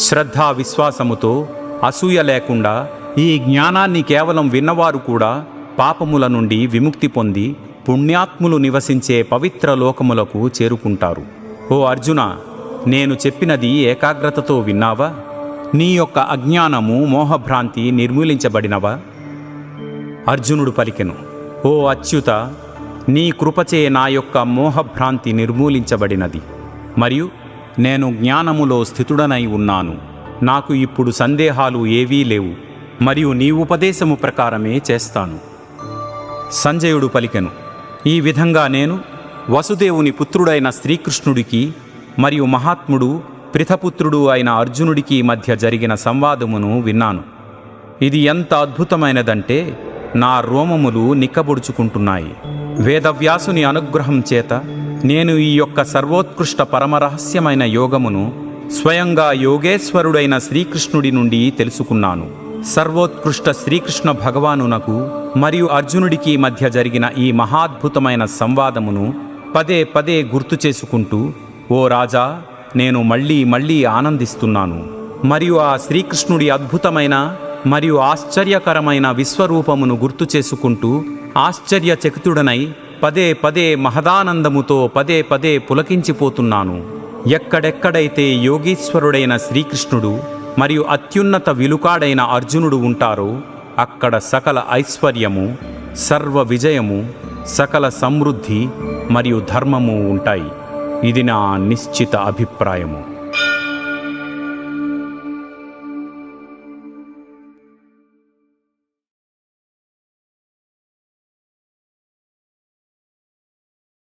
శ్రద్ధా విశ్వాసముతో అసూయ లేకుండా ఈ జ్ఞానాన్ని కేవలం విన్నవారు కూడా పాపముల నుండి విముక్తి పొంది పుణ్యాత్ములు నివసించే పవిత్ర లోకములకు చేరుకుంటారు. ఓ అర్జున నేను చెప్పినది ఏకాగ్రతతో విన్నావా? నీ యొక్క అజ్ఞానము మోహభ్రాంతి నిర్మూలించబడినవా? అర్జునుడు పలికెను ఓ అచ్యుత నీ కృపచే నా యొక్క మోహభ్రాంతి నిర్మూలించబడినది. మరియు నేను జ్ఞానములో స్థితుడనై ఉన్నాను. నాకు ఇప్పుడు సందేహాలు ఏవీ లేవు. మరియు నీ ఉపదేశము ప్రకారమే చేస్తాను. సంజయుడు పలికెను ఈ విధంగా నేను వసుదేవుని పుత్రుడైన శ్రీకృష్ణుడికి మరియు మహాత్ముడు పృథపుత్రుడు అయిన అర్జునుడికి మధ్య జరిగిన సంవాదమును విన్నాను. ఇది ఎంత అద్భుతమైనదంటే నా రోమములు నిక్కబొడుచుకుంటున్నాయి. వేదవ్యాసుని అనుగ్రహం చేత నేను ఈ యొక్క సర్వోత్కృష్ట పరమరహస్యమైన యోగమును స్వయంగా యోగేశ్వరుడైన శ్రీకృష్ణుడి నుండి తెలుసుకున్నాను. సర్వోత్కృష్ట శ్రీకృష్ణ భగవానునకు మరియు అర్జునుడికి మధ్య జరిగిన ఈ మహాద్భుతమైన సంవాదమును పదే పదే గుర్తు చేసుకుంటూ ఓ రాజా నేను మళ్ళీ మళ్ళీ ఆనందిస్తున్నాను. మరియు ఆ శ్రీకృష్ణుడి అద్భుతమైన మరియు ఆశ్చర్యకరమైన విశ్వరూపమును గుర్తు చేసుకుంటూ ఆశ్చర్యచకితుడనై పదే పదే మహదానందముతో పదే పదే పులకించిపోతున్నాను. ఎక్కడెక్కడైతే యోగీశ్వరుడైన శ్రీకృష్ణుడు మరియు అత్యున్నత విలుకాడైన అర్జునుడు ఉంటారో అక్కడ సకల ఐశ్వర్యము సర్వ విజయము సకల సమృద్ధి మరియు ధర్మము ఉంటాయి. ఇది నా నిశ్చిత అభిప్రాయము.